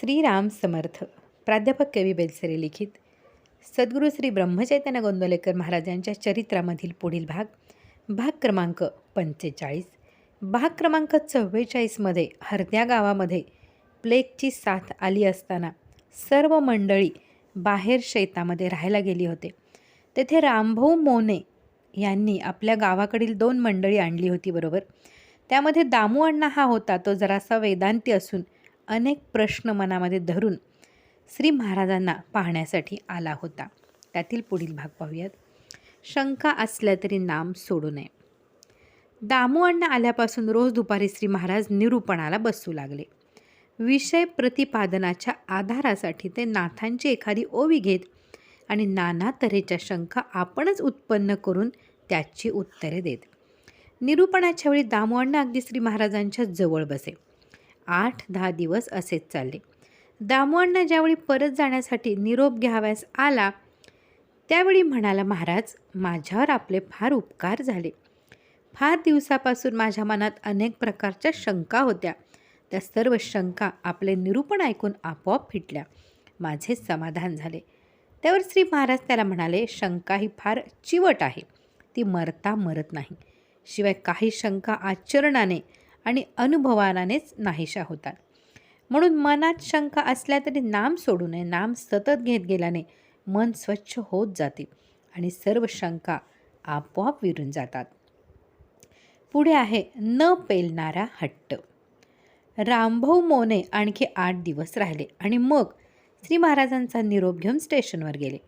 श्रीराम समर्थ प्राध्यापक के बेलसरे लिखित सद्गुरू श्री ब्रह्मचैतन्य गोंदवलेकर महाराजांच्या चरित्रामधील पुढील भाग भाग क्रमांक पंचेचाळीस भाग क्रमांक चव्वेचाळीसमध्ये हरद्या गावामध्ये प्लेगची साथ आली असताना सर्व मंडळी बाहेर शेतामध्ये राहायला गेली होते. तेथे रामभाऊ मोने यांनी आपल्या गावाकडील दोन मंडळी आणली होती बरोबर. त्यामध्ये दामू अण्णा हा होता तो जरासा वेदांती असून अनेक प्रश्न मनामध्ये धरून श्री महाराजांना पाहण्यासाठी आला होता. त्यातील पुढील भाग पाहूयात. शंका असल्या तरी नाम सोडू नये. दामू अण्णा आल्यापासून रोज दुपारी श्री महाराज निरूपणाला बसू लागले. विषय प्रतिपादनाच्या आधारासाठी ते नाथांची एखादी ओवी घेत आणि नाना तऱ्हेच्या शंका आपणच उत्पन्न करून त्याची उत्तरे देत. निरूपणाच्या वेळी दामू अण्णा अगदी श्री महाराजांच्या जवळ बसे. आठ दहा दिवस असेच चालले. दामोअण्णा ज्यावेळी परत जाण्यासाठी निरोप घ्याव्यास आला त्यावेळी म्हणाला महाराज माझ्यावर आपले फार उपकार झाले. फार दिवसापासून माझ्या मनात अनेक प्रकारच्या शंका होत्या. त्या सर्व शंका आपले निरूपण ऐकून आपोआप फिटल्या. माझे समाधान झाले. त्यावर श्री महाराज त्याला म्हणाले शंका ही फार चिवट आहे. ती मरता मरत नाही. शिवाय काही शंका आचरणाने आणि अनुभवानानेच नाहीशा होतात. म्हणून मनात शंका असल्या तरी नाम सोडू नये. नाम सतत घेत गेल्याने मन स्वच्छ होत जाते आणि सर्व शंका आपोआप विरून जातात. पुढे आहे न पेलणारा हट्ट. रामभाऊ मोने आणखी आठ दिवस राहिले आणि मग श्री महाराजांचा निरोप घेऊन स्टेशनवर गेले.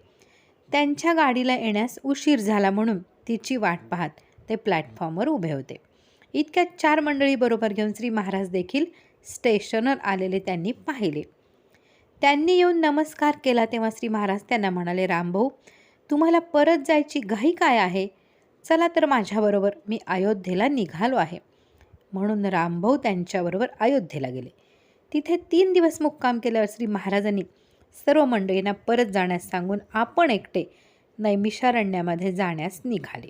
त्यांच्या गाडीला येण्यास उशीर झाला म्हणून तिची वाट पाहत ते प्लॅटफॉर्मवर उभे होते. इतक्या चार मंडळी बरोबर घेऊन श्री महाराज देखील स्टेशनवर आलेले त्यांनी पाहिले. त्यांनी येऊन नमस्कार केला तेव्हा श्री महाराज त्यांना म्हणाले रामभाऊ तुम्हाला परत जायची घाई काय आहे? चला तर माझ्याबरोबर मी अयोध्येला निघालो आहे. म्हणून रामभाऊ त्यांच्याबरोबर अयोध्येला गेले. तिथे तीन दिवस मुक्काम केल्यावर श्री महाराजांनी सर्व मंडळींना परत जाण्यास सांगून आपण एकटे नैमिषारण्यामध्ये जाण्यास निघाले.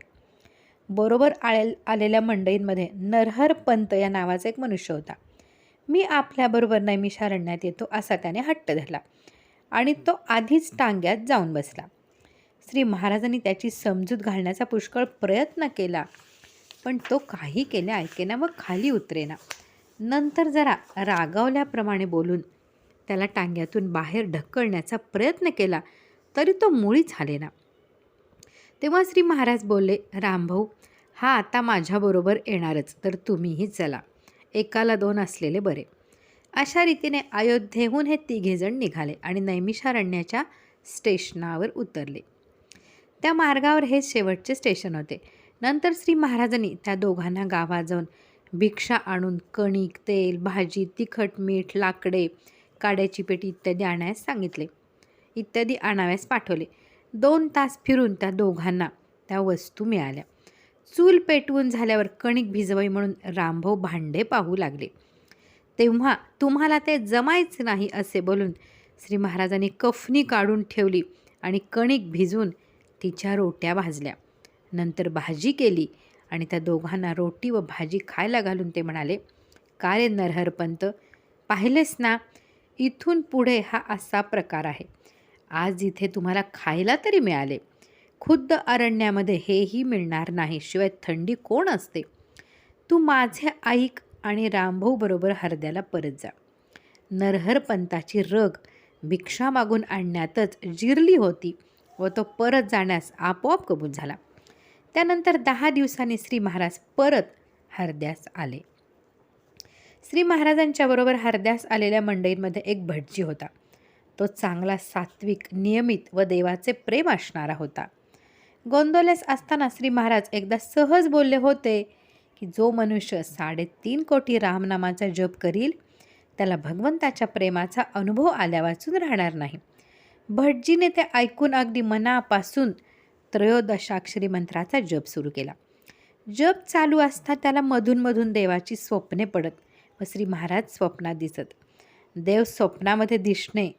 बरोबर आले आलेल्या मंडईंमध्ये नरहर पंत या नावाचा एक मनुष्य होता. मी आपल्याबरोबर नैमिषारण्यात येतो असा त्याने हट्ट धरला आणि तो आधीच टांग्यात जाऊन बसला. श्री महाराजांनी त्याची समजूत घालण्याचा पुष्कळ प्रयत्न केला पण तो काही केले ऐकेना व खाली उतरेना नंतर जरा रागावल्याप्रमाणे बोलून त्याला टांग्यातून बाहेर ढकलण्याचा प्रयत्न केला तरी तो मुळीच ना. तेव्हा श्री महाराज बोलले रामभाऊ हा आता माझ्याबरोबर येणारच तर तुम्हीही चला. एकाला दोन असलेले बरे. अशा रीतीने अयोध्येहून हे तिघेजण निघाले आणि नैमिषारण्याच्या स्टेशनावर उतरले. त्या मार्गावर हे शेवटचे स्टेशन होते. नंतर श्री महाराजांनी त्या दोघांना गावात जाऊन भिक्षा आणून कणिक तेल भाजी तिखट मीठ लाकडे काड्याची पेटी इत्यादी आणायस सांगितले. इत्यादी आणाव्यास पाठवले. दोन तास फिरून त्या दोघांना त्या वस्तू मिळाल्या. चूल पेटवून झाल्यावर कणिक भिजवाई म्हणून रामभाऊ भांडे पाहू लागले. तेव्हा तुम्हाला ते जमायच नाही असे बोलून श्री महाराजांनी कफनी काढून ठेवली आणि कणिक भिजून तिच्या रोट्या भाजल्या. नंतर भाजी केली आणि त्या दोघांना रोटी व भाजी खायला घालून ते म्हणाले का रे नरहरपंत? पाहिलेस ना इथून पुढे हा असा प्रकार आहे. आज इथे तुम्हाला खायला तरी मिळाले. खुद्द अरण्यामध्ये हेही मिळणार नाही शिवाय थंडी कोण असते? तू माझे ऐक आणि रामभाऊबरोबर हरद्याला परत जा. नरहर पंताची रग भिक्षा मागून आणण्यातच जिरली होती व तो परत जाण्यास आपोआप कबूल झाला. त्यानंतर दहा दिवसांनी श्री महाराज परत हरद्यास आले. श्री महाराजांच्याबरोबर हरद्यास आलेल्या मंडईमध्ये एक भटजी होता. तो चांगला सात्विक नियमित व देवाचे प्रेम असणारा होता. गोंदवल्यास असताना श्री महाराज एकदा सहज बोलले होते की जो मनुष्य साडेतीन कोटी रामनामाचा जप करील त्याला भगवंताच्या प्रेमाचा अनुभव आल्या वाचून राहणार नाही. भटजीने ते ऐकून अगदी मनापासून त्रयोदशाक्षरी मंत्राचा जप सुरू केला. जप चालू असता त्याला मधूनमधून देवाची स्वप्ने पडत व श्री महाराज स्वप्नात दिसत. देव स्वप्नामध्ये दिसणे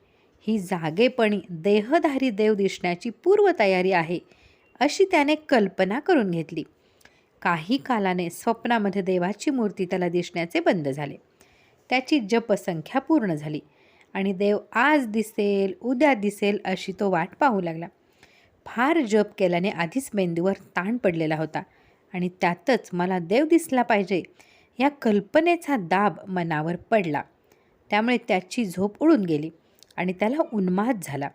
ही जागेपणी देहधारी देव दिसण्याची पूर्वतयारी आहे अशी त्याने कल्पना करून घेतली. काही कालाने स्वप्नामध्ये देवाची मूर्ती त्याला दिसण्याचे बंद झाले. त्याची जपसंख्या पूर्ण झाली आणि देव आज दिसेल उद्या दिसेल अशी तो वाट पाहू लागला. फार जप केल्याने आधीच मेंदूवर ताण पडलेला होता आणि त्यातच मला देव दिसला पाहिजे या कल्पनेचा दाब मनावर पडला. त्यामुळे त्याची झोप उडून गेली. आणि त्याला उन्माद झाला.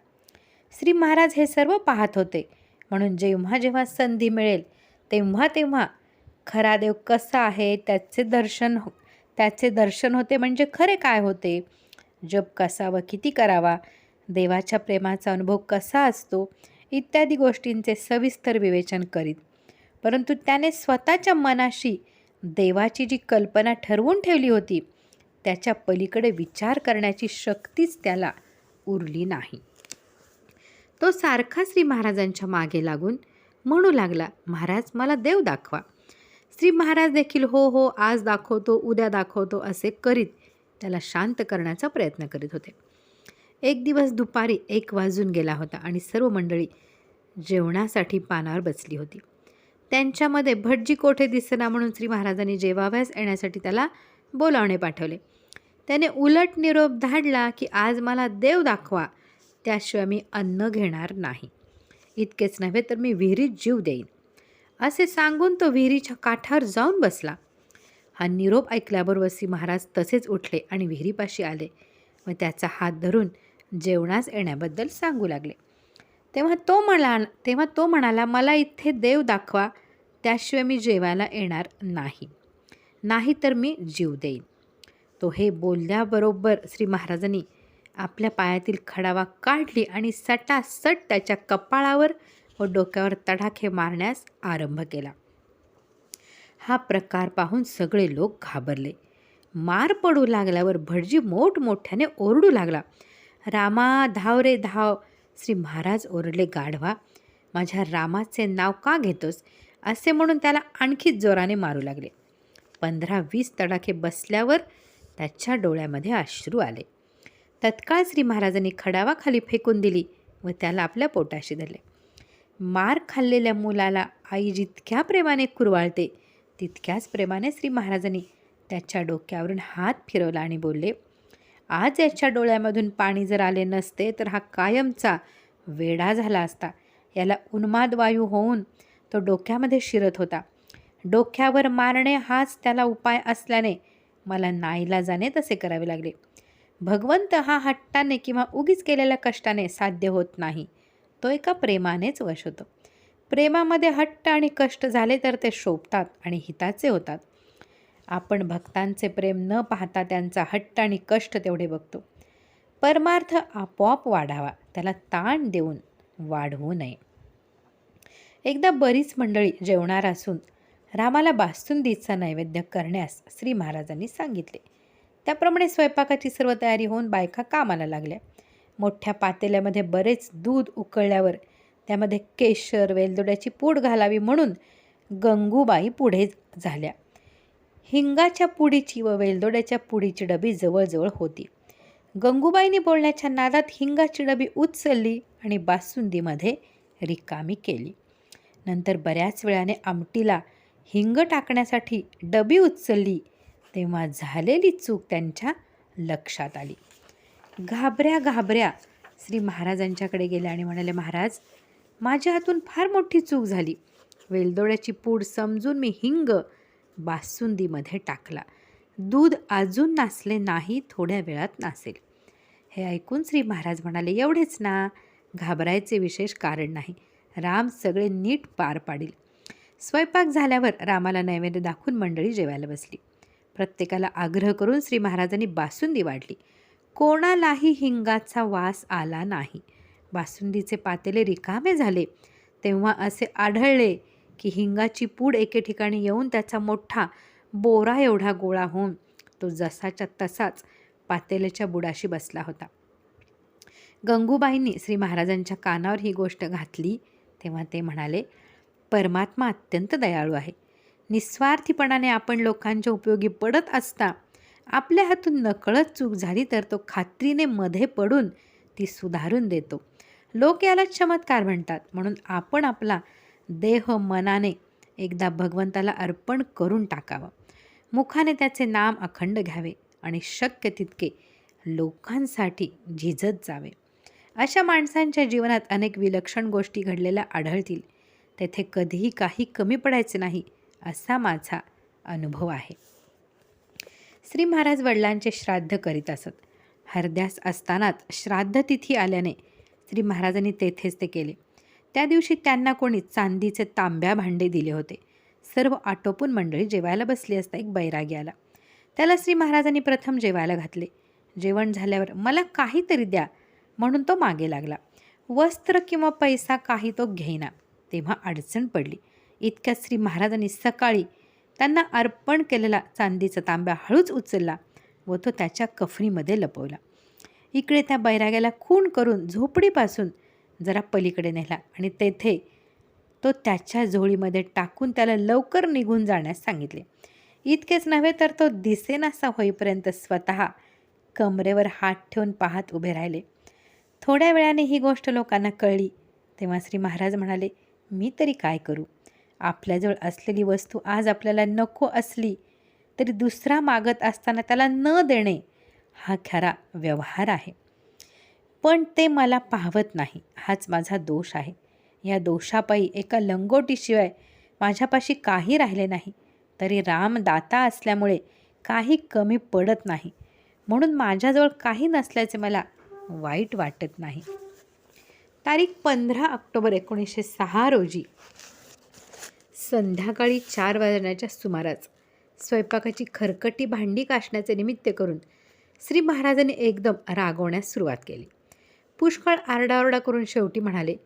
श्री महाराज हे सर्व पाहत होते. म्हणून जेव्हा जेव्हा संधी मिळेल तेव्हा तेव्हा खरा देव कसा आहे त्याचे दर्शन हो त्याचे दर्शन होते म्हणजे खरे काय होते? जप कसा व किती करावा? देवाच्या प्रेमाचा अनुभव कसा असतो? इत्यादी गोष्टींचे सविस्तर विवेचन करीत. परंतु त्याने स्वतःच्या मनाशी देवाची जी कल्पना ठरवून ठेवली होती त्याच्या पलीकडे विचार करण्याची शक्तीच त्याला उरली नाही. तो सारखा श्री महाराजांच्या मागे लागून म्हणू लागला महाराज मला देव दाखवा. श्री महाराज देखील हो हो आज दाखवतो उद्या दाखवतो असे करीत त्याला शांत करण्याचा प्रयत्न करीत होते. एक दिवस दुपारी एक वाजून गेला होता आणि सर्व मंडळी जेवणासाठी पानावर बसली होती. त्यांच्यामध्ये भटजी कोठे दिसेना म्हणून श्री महाराजांनी जेवाव्यास येण्यासाठी त्याला बोलावणे पाठवले. त्याने उलट निरोप धाडला की आज मला देव दाखवा त्याशिवाय मी अन्न घेणार नाही. इतकेच नव्हे तर मी विहिरीत जीव देईन. असे सांगून तो विहिरीच्या काठावर जाऊन बसला. हा निरोप ऐकल्याबरोबर वसी महाराज तसेच उठले आणि विहिरीपाशी आले व त्याचा हात धरून जेवणास येण्याबद्दल सांगू लागले. तेव्हा तो म्हणा तेव्हा तो म्हणाला मला इथे देव दाखवा त्याशिवाय मी जेवायला येणार नाही. नाही तर मी जीव देईन. तो हे बोलल्याबरोबर श्री महाराजांनी आपल्या पायातील खडावा काढली आणि सटासट त्याच्या कपाळावर व डोक्यावर तडाखे मारण्यास आरंभ केला. हा प्रकार पाहून सगळे लोक घाबरले. मार पडू लागल्यावर भटजी मोठमोठ्याने ओरडू लागला. रामा धाव रे धाव. श्री महाराज ओरडले गाढवा. माझ्या रामाचे नाव का घेतोस? असे म्हणून त्याला आणखी जोराने मारू लागले. पंधरा वीस तडाखे बसल्यावर त्याच्या डोळ्यामध्ये अश्रू आले. तत्काळ श्री महाराजांनी खडावा खाली फेकून दिली व त्याला आपल्या पोटाशी धरले. मार खाल्लेल्या मुलाला आई जितक्या प्रेमाने कुरवाळते तितक्याच प्रेमाने श्री महाराजांनी त्याच्या डोक्यावरून हात फिरवला आणि बोलले आज याच्या डोळ्यामधून पाणी जर आले नसते तर हा कायमचा वेडा झाला असता. याला उन्माद वायू होऊन तो डोक्यामध्ये शिरत होता. डोक्यावर मारणे हाच त्याला उपाय असल्याने मला नाईलाजाने तसे करावे लागले. भगवंत हा हट्टाने किंवा उगीच केलेल्या कष्टाने साध्य होत नाही. तो एका प्रेमानेच वश होतो. प्रेमामध्ये हट्ट आणि कष्ट झाले तर ते शोभतात आणि हिताचे होतात. आपण भक्तांचे प्रेम न पाहता त्यांचा हट्ट आणि कष्ट तेवढे बघतो. परमार्थ आपोआप वाढावा त्याला ताण देऊन वाढवू नये. एकदा बरीच मंडळी जेवणार असून रामाला बासुंदीचा नैवेद्य करण्यास श्री महाराजांनी सांगितले. त्याप्रमाणे स्वयंपाकाची सर्व तयारी होऊन बायका कामाला लागल्या. मोठ्या पातेल्यामध्ये बरेच दूध उकळल्यावर त्यामध्ये केशर वेलदोड्याची पूड घालावी म्हणून गंगूबाई पुढे झाल्या. हिंगाच्या पुडीची व वेलदोड्याच्या पुडीची डबी जवळजवळ होती. गंगूबाईने बोलण्याच्या नादात हिंगाची डबी उचलली आणि बासुंदीमध्ये रिकामी केली. नंतर बऱ्याच वेळाने आमटीला हिंग टाकण्यासाठी डबी उचलली तेव्हा झालेली चूक त्यांच्या लक्षात आली. घाबऱ्या घाबऱ्या श्री महाराजांच्याकडे गेल्या आणि म्हणाले महाराज माझ्या हातून फार मोठी चूक झाली. वेलदोड्याची पूड समजून मी हिंग बासुंदीमध्ये टाकला. दूध अजून नासले नाही थोड्या वेळात नासेल. हे ऐकून श्री महाराज म्हणाले एवढेच ना घाबरायचे विशेष कारण नाही. राम सगळे नीट पार पाडील. स्वयंपाक झाल्यावर रामाला नैवेद्य दाखवून मंडळी जेवायला बसली. प्रत्येकाला आग्रह करून श्री महाराजांनी बासुंदी वाढली. कोणालाही हिंगाचा वास आला नाही. बासुंदीचे पातेले रिकामे झाले. तेव्हा असे आढळले की हिंगाची पूड एके ठिकाणी येऊन त्याचा मोठा बोरा एवढा गोळा होऊन तो जसाच्या तसाच पातेल्याच्या बुडाशी बसला होता. गंगूबाईंनी श्री महाराजांच्या कानावर ही गोष्ट घातली तेव्हा ते म्हणाले परमात्मा अत्यंत दयाळू आहे. निस्वार्थीपणाने आपण लोकांच्या उपयोगी पडत असता आपल्या हातून नकळत चूक झाली तर तो खात्रीने मध्ये पडून ती सुधारून देतो. लोक याला चमत्कार म्हणतात म्हणून आपण आपला देह मनाने एकदा भगवंताला अर्पण करून टाकावं. मुखाने त्याचे नाम अखंड घ्यावे आणि शक्य तितके लोकांसाठी झिजत जावे. अशा माणसांच्या जीवनात अनेक विलक्षण गोष्टी घडलेल्या आढळतील. तेथे कधीही काही कमी पडायचे नाही असा माझा अनुभव आहे. श्री महाराज वडिलांचे श्राद्ध करीत असत. हरद्यास असतानाच श्राद्ध तिथी आल्याने श्री महाराजांनी तेथेच ते केले. त्या दिवशी त्यांना कोणी चांदीचे तांब्या भांडे दिले होते. सर्व आटोपून मंडळी जेवायला बसली असता एक बैरागी आला. त्याला श्री महाराजांनी प्रथम जेवायला घातले. जेवण झाल्यावर मला काहीतरी द्या. म्हणून तो मागे लागला. वस्त्र किंवा पैसा काही तो घेईना. तेव्हा अडचण पडली. इतक्यात श्री महाराजांनी सकाळी त्यांना अर्पण केलेला चांदीचा तांब्या हळूच उचलला व तो त्याच्या कफनीमध्ये लपवला. इकडे त्या बैराग्याला खून करून झोपडीपासून जरा पलीकडे नेला आणि तेथे तो त्याच्या झोळीमध्ये टाकून त्याला लवकर निघून जाण्यास सांगितले. इतकेच नव्हे तर तो दिसेनासा होईपर्यंत स्वतः कमरेवर हात ठेवून पाहत उभे राहिले. थोड्या वेळाने ही गोष्ट लोकांना कळली. तेव्हा श्री महाराज म्हणाले मी तरी काय करू? आपल्याजवळ असलेली वस्तू आज आपल्याला नको असली तरी दुसरा मागत असताना त्याला न देणे हा खरा व्यवहार आहे. पण ते मला पाहवत नाही. हाच माझा दोष आहे. या दोषापायी एका लंगोटीशिवाय माझ्यापाशी काही राहिले नाही. तरी राम दाता असल्यामुळे काही कमी पडत नाही. म्हणून माझ्याजवळ काही नसल्याचे मला वाईट वाटत नाही. तारीख पंधरा ऑक्टोबर एकोणीसशे सहा रोजी. संध्याकाळी चार वाजण्याच्या सुमारास स्वयंपाकाची खरकटी भांडी काशण्याचे निमित्त करून श्री महाराजांनी एकदम रागवण्यास सुरुवात केली. पुष्कळ आरडाओरडा करून शेवटी म्हणाले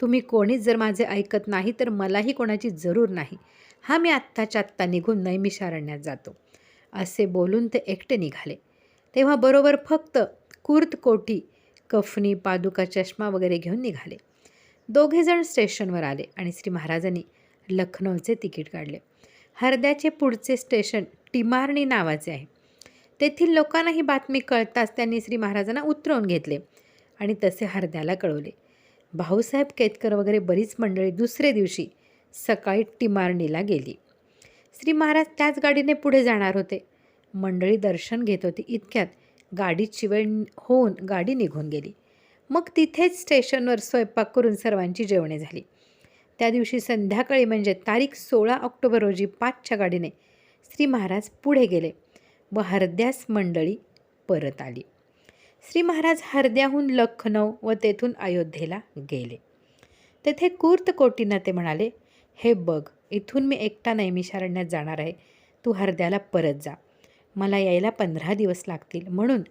तुम्ही कोणीच जर माझे ऐकत नाही तर मलाही कोणाची जरूर नाही. हा मी आत्ताच्या आत्ता निघून नैमिषारण्यात जातो. असे बोलून ते एकटे निघाले. तेव्हा बरोबर फक्त कुर्त कोटी कफनी पादुका चष्मा वगैरे घेऊन निघाले. दोघेजण स्टेशनवर आले आणि श्री महाराजांनी लखनौचे तिकीट काढले. हरद्याचे पुढचे स्टेशन टिमारणी नावाचे आहे. तेथील लोकांना ही बातमी कळताच त्यांनी श्री महाराजांना उतरवून घेतले आणि तसे हरद्याला कळवले. भाऊसाहेब केतकर वगैरे बरीच मंडळी दुसरे दिवशी सकाळी टिमारणीला गेली. श्री महाराज त्याच गाडीने पुढे जाणार होते. मंडळी दर्शन घेत होती इतक्यात गाडीत शिवण होऊन गाडी निघून गेली. मग तिथेच स्टेशनवर स्वयंपाक करून सर्वांची जेवणे झाली. त्या दिवशी संध्याकाळी म्हणजे तारीख सोळा ऑक्टोबर रोजी पाचच्या गाडीने श्री महाराज पुढे गेले व हरद्यास मंडळी परत आली. श्री महाराज हरद्याहून लखनौ व तेथून अयोध्येला गेले. तेथे कूर्त कोटींना ते म्हणाले हे बघ इथून मी एकटा नैमिषारण्यात जाणार आहे. तू हरद्याला परत जा. मला यायला पंधरा दिवस लागतील म्हणून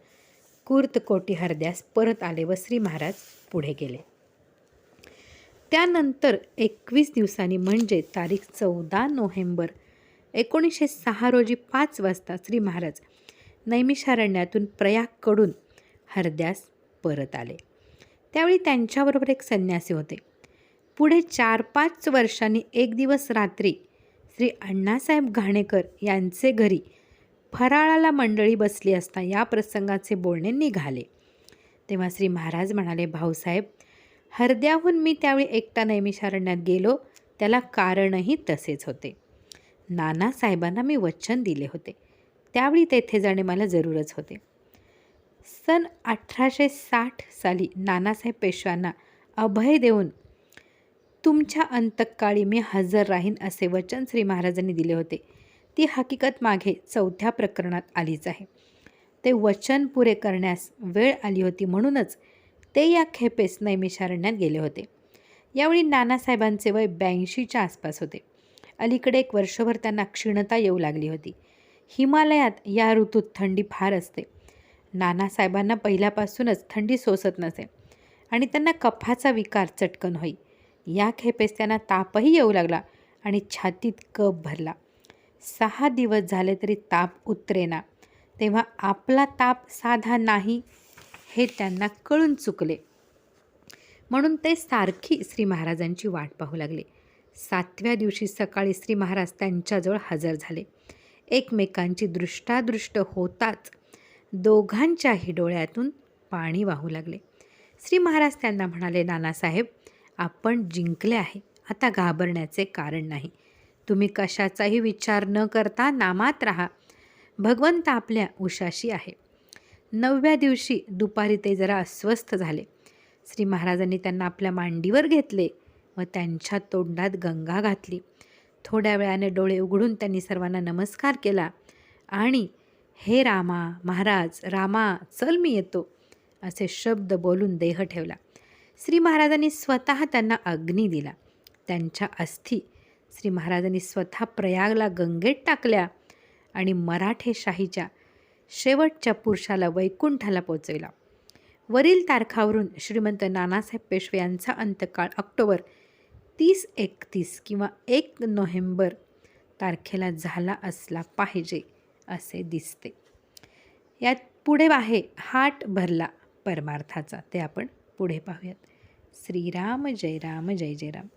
कुर्तकोटी हरद्यास परत आले व श्री महाराज पुढे गेले. त्यानंतर एकवीस दिवसांनी म्हणजे तारीख चौदा नोव्हेंबर एकोणीसशे सहा रोजी पाच वाजता श्री महाराज नैमिषारण्यातून प्रयागकडून हरद्यास परत आले. त्यावेळी त्यांच्याबरोबर एक संन्यासी होते. पुढे चार पाच वर्षांनी एक दिवस रात्री श्री अण्णासाहेब घाणेकर यांचे घरी फराळाला मंडळी बसली असता या प्रसंगाचे बोलणे निघाले. तेव्हा श्री महाराज म्हणाले भाऊसाहेब हरद्याहून मी त्यावेळी एकटा नैमिषारण्यात गेलो. त्याला कारणही तसेच होते. नानासाहेबांना मी वचन दिले होते. त्यावेळी तेथे जाणे मला जरूरच होते. सन अठराशे साठ साली नानासाहेब पेशव्यांना अभय देऊन तुमच्या अंतकाळी मी हजर राहीन असे वचन श्री महाराजांनी दिले होते. ती हकीकत मागे चौथ्या प्रकरणात आलीच आहे. ते वचन पुरे करण्यास वेळ आली होती म्हणूनच ते या खेपेस नैमिषारण्यात गेले होते. यावेळी नानासाहेबांचे वय ब्याऐंशीच्या आसपास होते. अलीकडे एक वर्षभर त्यांना क्षीणता येऊ लागली होती. हिमालयात या ऋतूत थंडी फार असते. नानासाहेबांना पहिल्यापासूनच थंडी सोसत नसे आणि त्यांना कफाचा विकार चटकन होई. या खेपेस त्यांना तापही येऊ लागला आणि छातीत कप भरला. सहा दिवस झाले तरी ताप उतरेना. तेव्हा आपला ताप साधा नाही हे त्यांना कळून चुकले. म्हणून ते सारखी श्री महाराजांची वाट पाहू लागले. सातव्या दिवशी सकाळी श्री महाराज त्यांच्याजवळ हजर झाले. एकमेकांची दृष्टादृष्ट होताच दोघांच्याही डोळ्यातून पाणी वाहू लागले. श्री महाराज त्यांना म्हणाले नानासाहेब आपण जिंकले आहे. आता घाबरण्याचे कारण नाही. तुम्ही कशाचाही विचार न करता नामात राहा. भगवंत आपल्या उशाशी आहे. नवव्या दिवशी दुपारी ते जरा अस्वस्थ झाले. श्री महाराजांनी त्यांना आपल्या मांडीवर घेतले व त्यांच्या तोंडात गंगा घातली. थोड्या वेळाने डोळे उघडून त्यांनी सर्वांना नमस्कार केला आणि हे रामा महाराज रामा चल मी येतो असे शब्द बोलून देह ठेवला. श्री महाराजांनी स्वतः त्यांना अग्नी दिला. त्यांच्या अस्थी श्री महाराजांनी स्वतः प्रयागला गंगेत टाकल्या आणि मराठेशाहीच्या शेवटच्या पुरुषाला वैकुंठाला पोचविला वरील तारखावरून श्रीमंत नानासाहेब पेशवे यांचा अंतकाळ ऑक्टोबर तीस एकतीस किंवा एक नोव्हेंबर तारखेला झाला असला पाहिजे असे दिसते. यात पुढे आहे हाट भरला परमार्थाचा. ते आपण पुढे पाहूयात. श्रीराम जय राम जय जय राम.